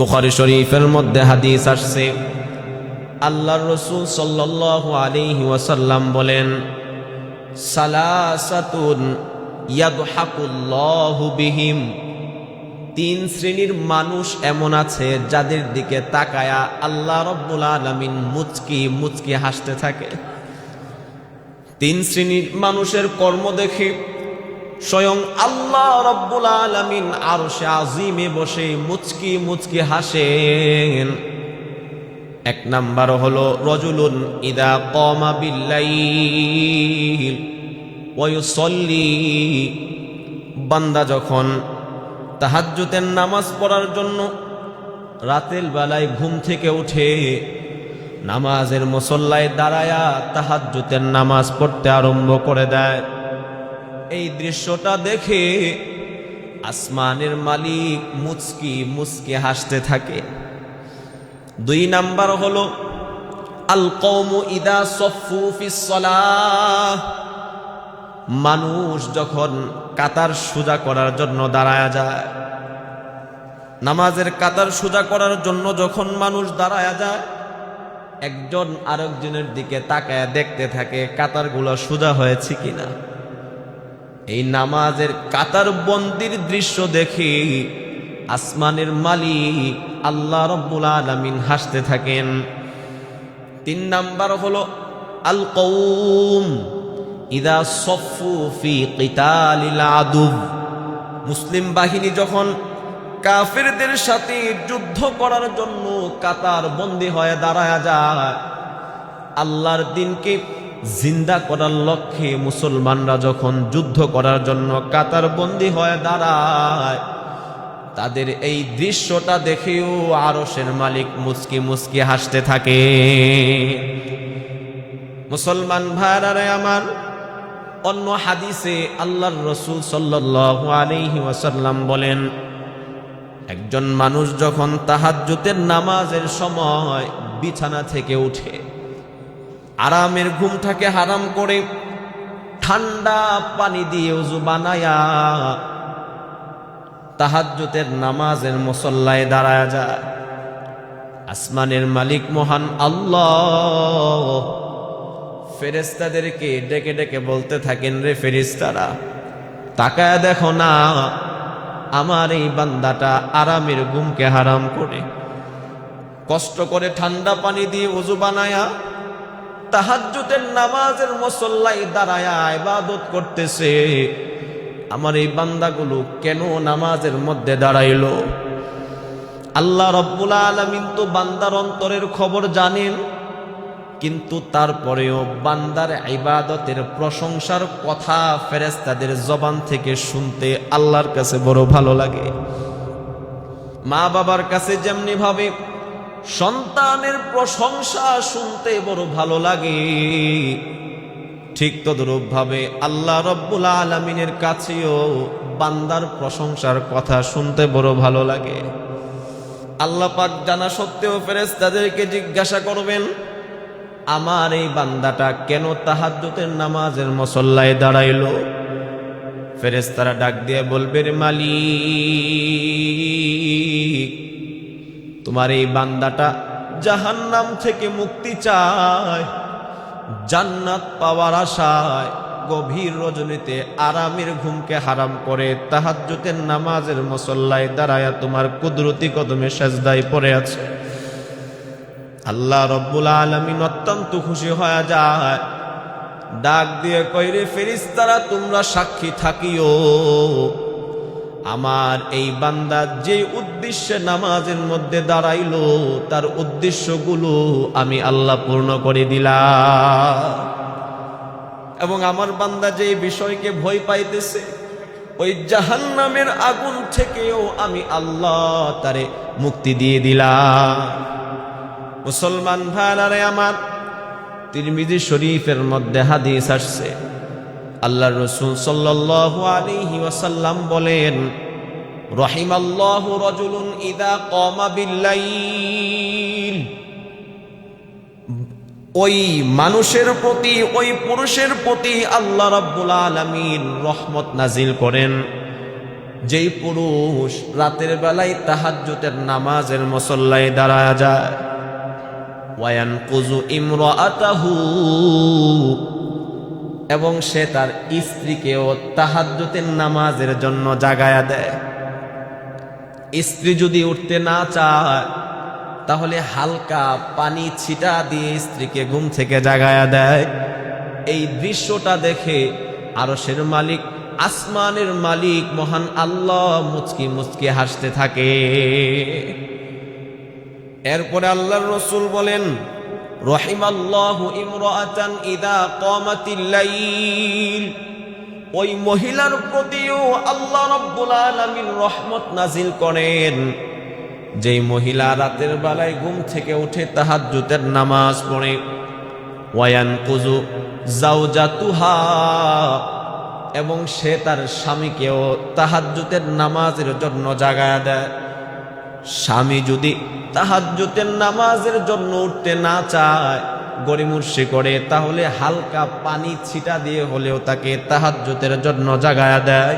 বুখারি শরীফের মধ্যে হাদিস আসছে। আল্লাহর রসুল সাল্লাল্লাহু আলাইহি ওয়াসাল্লাম বলেন, সালাসাতুন ইয়াদহাকুল্লাহু বিহিম। তিন শ্রেণির মানুষ এমন আছে যাদের দিকে তাকায়া আল্লাহ রব্বুল আলামিন মুচকি মুচকি হাসতে থাকে। তিন শ্রেণির মানুষের কর্ম দেখে স্বয়ং আল্লাহ রব্বুল আলমিন আর সে আজিমে বসে মুচকি মুচকি হাসেন। এক নাম্বার হলো, রজুলুন ইদা কমা বিল্লাইল, ওয়ুসল্লি। বান্দা যখন তাহাজ্জুতের নামাজ পড়ার জন্য রাতের বেলায় ঘুম থেকে উঠে নামাজের মুসল্লায় দাঁড়ায়া তাহাজ্জুতের নামাজ পড়তে আরম্ভ করে দেয় এই দৃশ্যটা দেখে আসমানের মালিক মুচকি মুচকি হাসতে থাকে। দুই নাম্বার হলো, আল কৌমু ইদা সফু ফিসলাহ মানুষ যখন কাতার সোজা করার জন্য দাঁড়ায়া যায়, নামাজের কাতার সোজা করার জন্য যখন মানুষ দাঁড়ায়া যায়, একজন আরেকজনের দিকে তাকায় দেখতে থাকে কাতারগুলো সোজা হয়েছে কিনা। এই নামাজের কাতার বন্দির দৃশ্য দেখে আসমানের মালিক আল্লাহ রব্বুল আলমিন হাসতে থাকেন। তিন নাম্বার হলো, আল কৌম ইদা সফু ফি মুসলিম বাহিনী যখন কাফেরদের সাথে যুদ্ধ করার জন্য কাতার বন্দী হয়ে দাঁড়ায় যায়, আল্লাহর দিনকে জিন্দা করার লক্ষ্যে মুসলমানরা যখন যুদ্ধ করার জন্য কাতার বন্দি হয়ে দাঁড়ায়, তাদের এই দৃশ্যটা দেখেও আরসের মালিক মুচকি মুচকি হাসতে থাকে। মুসলমান ভাইরারে আমার, অন্য হাদিসে আল্লাহর রসুল আলাইহি ওয়াসাল্লাম বলেন, একজন মানুষ যখন তাহাজ্জুতের নামাজের সময় বিছানা থেকে উঠে আরামের ঘুমটাকে হারাম করে ঠান্ডা পানি দিয়ে উজু বানায়া তাহাজ্জুতের নামাজের মুসল্লায় দাঁড়ায় যায়। আসমানের মালিক মহান আল্লাহ ফেরেস্তাদেরকে ডেকে ডেকে বলতে থাকেন, রে ফেরিস্তারা তাকায় দেখো না, আমার এই বান্দাটা আরামের ঘুমকে হারাম করে কষ্ট করে ঠান্ডা পানি দিয়ে উজু বানায়া তাহাজ্জুতের নামাজের মুসল্লাই দাঁড়ায়া ইবাদত করতেছে। আমার এই বান্দাগুলো কেন নামাজের মধ্যে দাঁড়াইল? আল্লাহ রব্বুল আলমিন তো বান্দার অন্তরের খবর জানেন, কিন্তু তারপরেও বান্দার ইবাদতের প্রশংসার কথা ফেরেস্তাদের জবান থেকে শুনতে আল্লাহর কাছে বড় ভালো লাগে। মা বাবার কাছে যেমনি ভাবে সন্তানের প্রশংসা শুনতে বড় ভালো লাগে। ঠিক তদরূপ ভাবে আল্লাহ রব্বুল আলমিনের কাছেও বান্দার প্রশংসার কথা শুনতে বড় ভালো লাগে। আল্লাহ পাক জানা সত্ত্বেও ফেরেস তাদেরকে জিজ্ঞাসা করবেন, আমার এই বান্দাটা কেন তাহাজ্জুতের নামাজের মসল্লায় দাঁড়াইল? ফেরেস্তারা ডাক দিয়ে বলবে রে মালিক তোমার এই বান্দাটা জাহান্নাম থেকে মুক্তি চায়, জান্নাত পাওয়ার আশায় গভীর রজনীতে আরামের ঘুমকে হারাম করে তাহাজ্জুতের নামাজের মসল্লায় দাঁড়ায়া তোমার কুদরতি কদমে সাজদায় পড়ে আছে। আল্লাহ রব্বুল আলমিন অত্যন্ত খুশি হয়ে যায়। ডাক দিয়ে কইরে ফেরিস্তারা তোমরা সাক্ষী থাকিও। আমার এই বান্দা যে উদ্দেশ্যে নামাজের মধ্যে দাঁড়াইল, তার উদ্দেশ্যগুলো আমি আল্লাহ পূর্ণ করে দিলাম। এবং আমার বান্দা যে বিষয়কে ভয় পাইতেছে, ওই জাহান্নামের আগুন থেকেও আমি আল্লাহ তারে মুক্তি দিয়ে দিলাম। মুসলমান ভাইরারে আমার তিরমিজি শরীফের মধ্যে হাদিস আসছে আল্লাহ রসুল আলাইহি ওয়াসাল্লাম বলেন, রহিমাল্লাহু রাজুলুন ইদা কমা বিল্লাইল। ওই মানুষের প্রতি, ওই পুরুষের প্রতি আল্লাহ রাব্বুল আলামিন রহমত নাজিল করেন। যেই পুরুষ রাতের বেলায় তাহাজ্জুতের নামাজের মসল্লায় দাঁড়ায় যায়। ওয়ায়ান কুজু ইমরাতাহু এবং সে তার স্ত্রীকেও তাহাজ্জুতের নামাজের জন্য জাগায়া দেয়। স্ত্রী যদি উঠতে না চায়, তাহলে হালকা পানি ছিটা দিয়ে স্ত্রীকে ঘুম থেকে জাগায়া দেয়। এই দৃশ্যটা দেখে আরশের মালিক, আসমানের মালিক, মহান আল্লাহ মুচকি মুচকি হাসতে থাকে। এরপরে আল্লাহর রসুল বলেন রহিম আল্লাহ ইমরাতান ইদা কমাতিল্লাইল ওই মহিলার প্রতিও আল্লাহ রব্বুল আলামিন রহমত নাজিল করেন। যেই মহিলা রাতের বেলায় ঘুম থেকে উঠে তাহাজ্জুদের নামাজ পড়ে। ওয়ায়ান কুজু জাউজাতুহা এবং সে তার স্বামীকেও তাহাজ্জুদের নামাজের জন্য জাগায় দেয়। স্বামী যদি তাহাজ্জুদের নামাজের জন্য উঠতে না চায় গরিমুর্শি করে, তাহলে হালকা পানি ছিটা দিয়ে হলেও তাকে তাহাজ্জুদের জন্য জাগায়া দেয়।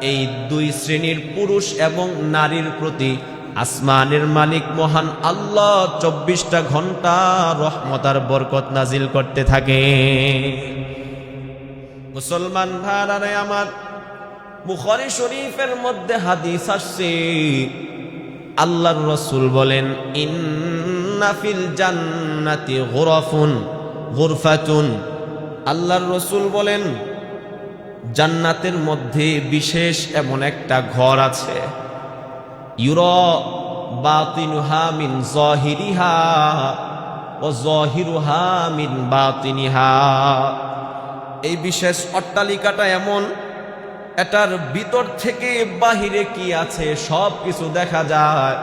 এই দুই শ্রেণির পুরুষ এবং নারীর প্রতি আসমানের মালিক মহান আল্লাহ চব্বিশটা ঘণ্টা রহমতার বরকত নাজিল করতে থাকে। মুসলমান ভাড়ারে আমার বুখারী শরীফের মধ্যে হাদিস আসছে আল্লাহর রসুল বলেন ইন্নাফিল জান্নাতি গুরাফুন, গুরফাতুন। আল্লাহর রসুল বলেন, জান্নাতের মধ্যে বিশেষ এমন একটা ঘর আছে। ইউর বাতিনুহা জহিরিহা ও জহিরুহা বাতিনিহা। এই বিশেষ অট্টালিকাটা এমন এটার ভিতর থেকে বাহিরে কি আছে সব কিছু দেখা যায়।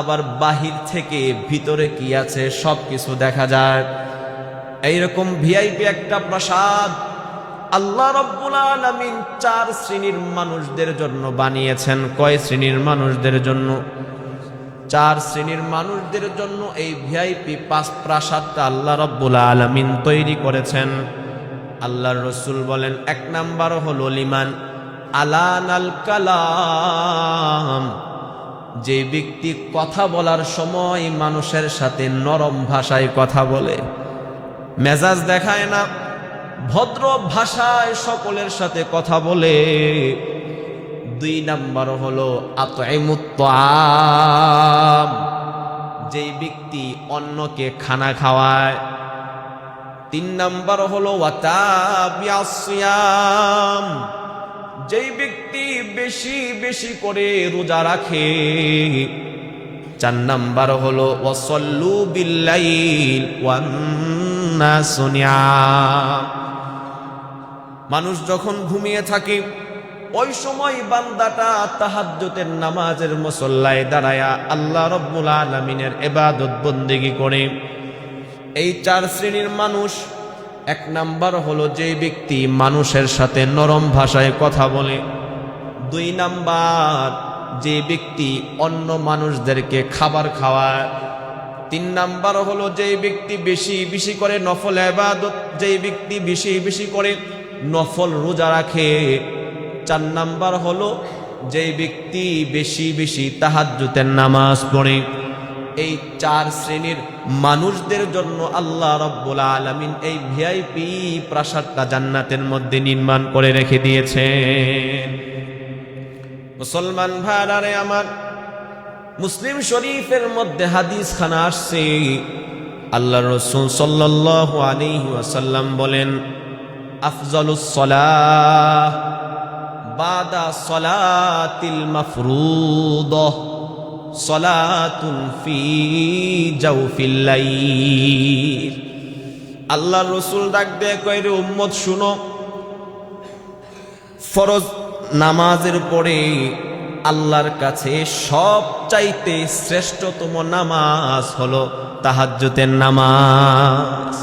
আবার বাহির থেকে ভিতরে কি আছে সব কিছু দেখা যায়। এইরকম ভিআইপি একটা প্রাসাদ আল্লাহ রব্বুল আলামিন চার শ্রেণির মানুষদের জন্য বানিয়েছেন। কয় শ্রেণির মানুষদের জন্য? চার শ্রেণির মানুষদের জন্য এই ভিআইপি পাঁচ প্রাসাদটা আল্লাহ রব্বুল আলামিন তৈরি করেছেন। আল্লাহর রসুল বলেন, এক নাম্বার হলো লিমান। আলান আল কালাম। যে ব্যক্তি কথা বলার সময় মানুষের সাথে নরম ভাষায় কথা বলে, মেজাজ দেখায় না, ভদ্র ভাষায় সকলের সাথে কথা বলে। দুই নাম্বার হলো আতএমুত্তাম যেই ব্যক্তি অন্যকে খানা খাওয়ায় তিন নাম্বার হলো ওয়াতাবিয়াসিয়াম যেই ব্যক্তি বেশি বেশি করে রোজা রাখে। চার নাম্বার হলো ওয়াসল্লু বিল্লাইল ওয়ান্নাসু নিয়াম। মানুষ যখন ঘুমিয়ে থাকে, ওই সময় বান্দাটা তাহাজ্জুদের নামাজের মুসল্লায় দাঁড়ায়া আল্লাহ রব্বুল আলামিনের ইবাদত বন্দেগী করে। এই চার শ্রেণির মানুষ, এক নাম্বার হলো যে ব্যক্তি মানুষের সাথে নরম ভাষায় কথা বলে। দুই নাম্বার যে ব্যক্তি অন্য মানুষদেরকে খাবার খাওয়ায়। তিন নাম্বার হলো যে ব্যক্তি বেশি বেশি করে নফল আবাদত যে ব্যক্তি বেশি বেশি করে নফল রোজা রাখে। চার নাম্বার হলো যে ব্যক্তি বেশি বেশি তাহাজ্জুতের নামাজ পড়ে। এই চার শ্রেণির মানুষদের জন্য আল্লাহ রব্বুল আলমিন এই ভিআইপি প্রাসাদটা জান্নাতের মধ্যে নির্মাণ করে রেখে দিয়েছেন। মুসলমান ভাড়ারে আমার, মুসলিম শরীফের মধ্যে হাদিস খানা আসছে। আল্লাহ রসুল সাল্লাহ ওয়াসাল্লাম বলেন, আফজলুস সলাহ বাদা সলাতিল মাফরুদহ। আল্লাহ রসুল ডাক দেয় উম্মত, শুনো। ফরজ নামাজের পরে আল্লাহর কাছে সব চাইতে শ্রেষ্ঠতম নামাজ হলো তাহাজ্জুতের নামাজ।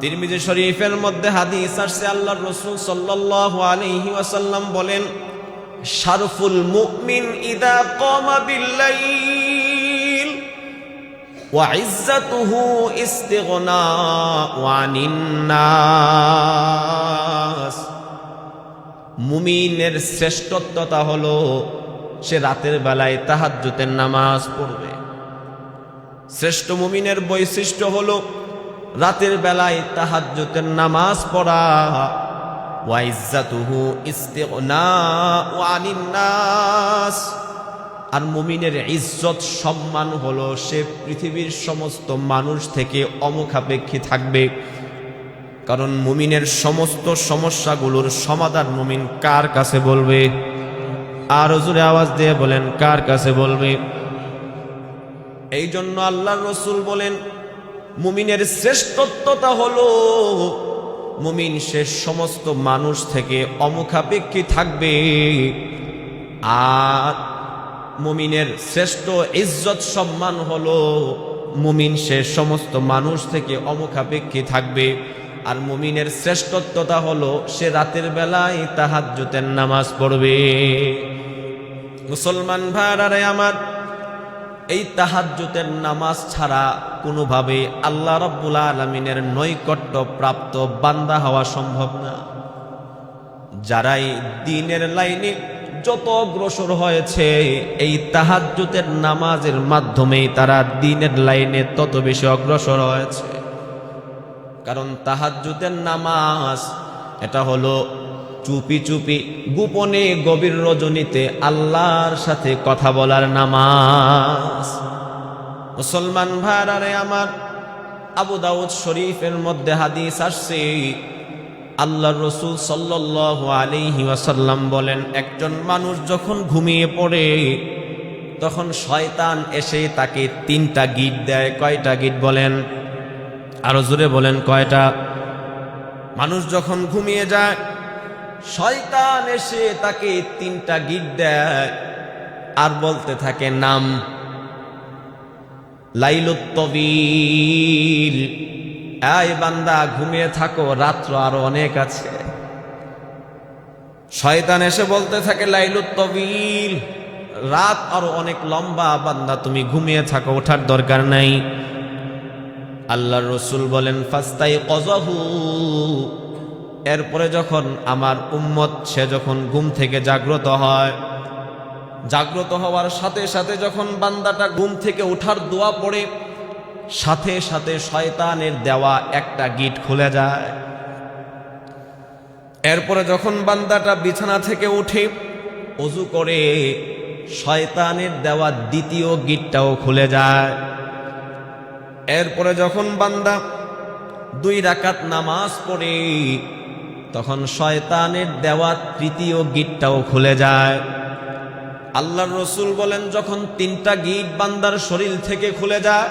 তিরমিজি শরীফের মধ্যে হাদিস আসছে, আল্লাহর রসুল সাল্লাল্লাহু আলাইহি ওয়াসাল্লাম বলেন শারফুল মুমিন ইদা কমা বিল্লাইল وعزته استغناء عن الناس মুমিনের শ্রেষ্ঠত্বতা হলো সে রাতের বেলায় তাহাজ্জুতের নামাজ পড়বে শ্রেষ্ঠ মুমিনের বৈশিষ্ট্য হলো রাতের বেলায় তাহাজ্জুতের নামাজ পড়া ওয়াইজ্জাতুহু ইস্তিগনাউ আনিন নাস। আর মুমিনের ইজ্জত সম্মান হলো সে পৃথিবীর সমস্ত মানুষ থেকে অমুখাপেক্ষী থাকবে। কারণ মুমিনের সমস্ত সমস্যাগুলোর সমাধান মুমিন কার কাছে বলবে? আর জোরে আওয়াজ দিয়ে বলেন, কার কাছে বলবে? এই জন্য আল্লাহ রসুল বলেন, মুমিনের শ্রেষ্ঠত্বতা হলো মুমিন সে সমস্ত মানুষ থেকে অমুখাপেক্ষী থাকবে। আর মুমিনের শ্রেষ্ঠ ইজ্জত সম্মান হলো মুমিন সে সমস্ত মানুষ থেকে অমুখাপেক্ষী থাকবে। আর মুমিনের শ্রেষ্ঠত্বতা হলো সে রাতের বেলায় তাহাজ্জুতের নামাজ পড়বে। মুসলমান ভাইয়ারে আমার এই তাহাজ্জুতের নামাজ ছাড়া কোনোভাবে আল্লাহ রব্বুল আলমিনের নৈকট্য প্রাপ্ত বান্দা হওয়া সম্ভব না। যারাই দিনের লাইনে যত অগ্রসর হয়েছে, এই তাহাজ্জুতের নামাজের মাধ্যমেই তারা দিনের লাইনে তত বেশি অগ্রসর হয়েছে। কারণ তাহাজ্জুদের নামাজ, এটা হলো চুপি চুপি গোপনে গভীর রজনীতে আল্লাহর সাথে কথা বলার নামাজ। মুসলমান ভাইরারে আমার, আবু দাউদ শরীফের মধ্যে হাদিস আসছে। আল্লাহ রসুল সাল্লাহ আলিহি ওয়াসাল্লাম বলেন, একজন মানুষ যখন ঘুমিয়ে পড়ে, তখন শয়তান এসে তাকে তিনটা গিট দেয়। কয়টা গিট বলেন? আরও জোরে বলেন কয়টা? মানুষ যখন ঘুমিয়ে যায় শয়তান এসে তাকে তিনটা গিট দেয় আর বলতে থাকে নাম। লাইলুত্তবিল এই বান্দা, ঘুমিয়ে থাকো, রাত্র আরও অনেক আছে। শয়তান এসে বলতে থাকে লাইলুত্তবিল রাত আরও অনেক লম্বা, বান্দা, তুমি ঘুমিয়ে থাকো, ওঠার দরকার নাই। আল্লাহ রসুল বলেন ফাস্তাই অজহু এরপরে যখন আমার উম্মত, সে যখন ঘুম থেকে জাগ্রত হয়, জাগ্রত হওয়ার সাথে সাথে যখন বান্দাটা ঘুম থেকে ওঠার দোয়া পড়ে, সাথে সাথে শয়তানের দেওয়া একটা গিট খুলে যায়। এরপরে যখন বান্দাটা বিছানা থেকে উঠে, অজু করে, শয়তানের দেওয়া দ্বিতীয় গিটটাও খুলে যায়। এরপরে যখন বান্দা দুই রাকাত নামাজ পড়ে তখন শয়তানের দেওয়া তৃতীয় গিটটাও খুলে যায়। আল্লাহর রসুল বলেন, যখন তিনটা গিট বান্দার শরীর থেকে খুলে যায়,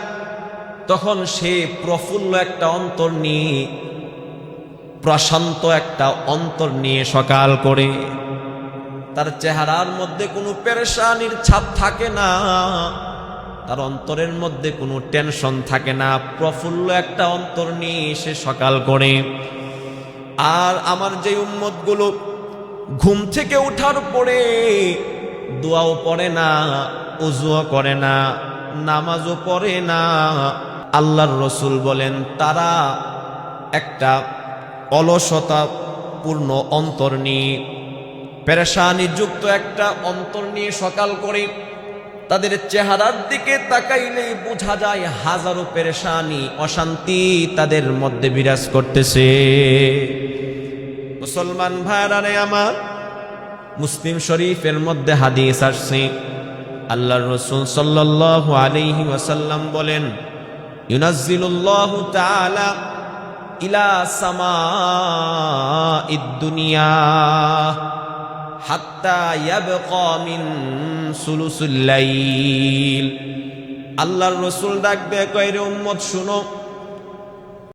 তখন সে প্রফুল্ল একটা অন্তর নিয়ে, প্রশান্ত একটা অন্তর নিয়ে সকাল করে। তার চেহারার মধ্যে কোনো পেরেশানির ছাপ থাকে না, তার অন্তরের মধ্যে কোনো টেনশন থাকে না, প্রফুল্ল একটা অন্তর নিয়ে সে সকাল করে। আর আমার যে উম্মতগুলো ঘুম থেকে ওঠার পরে দোয়াও পড়ে না, উজুও করে না, নামাজও পড়ে না, আল্লাহর রসুল বলেন, তারা একটা অলসতা পূর্ণ অন্তর নিয়ে পেরেশানি যুক্ত একটা অন্তর নিয়ে সকাল করে তাদের চেহারার দিকে তাকাইলেই বোঝা যায় হাজারো পেরেশানি, অশান্তি তাদের মধ্যে বিরাজ করতেছে। মুসলমান ভাইরারে আমার, মুসলিম শরীফের মধ্যে হাদিস আসছে। আল্লাহ রসুল সাল্লাল্লাহু আলাইহি ওয়াসাল্লাম বলেন, ইউনাজ্জিলুল্লাহু তাআলা ইলা সামাঈদ দুনিয়া আল্লাহর রসুল ডাকবে কয়রে উম্মত শুনো।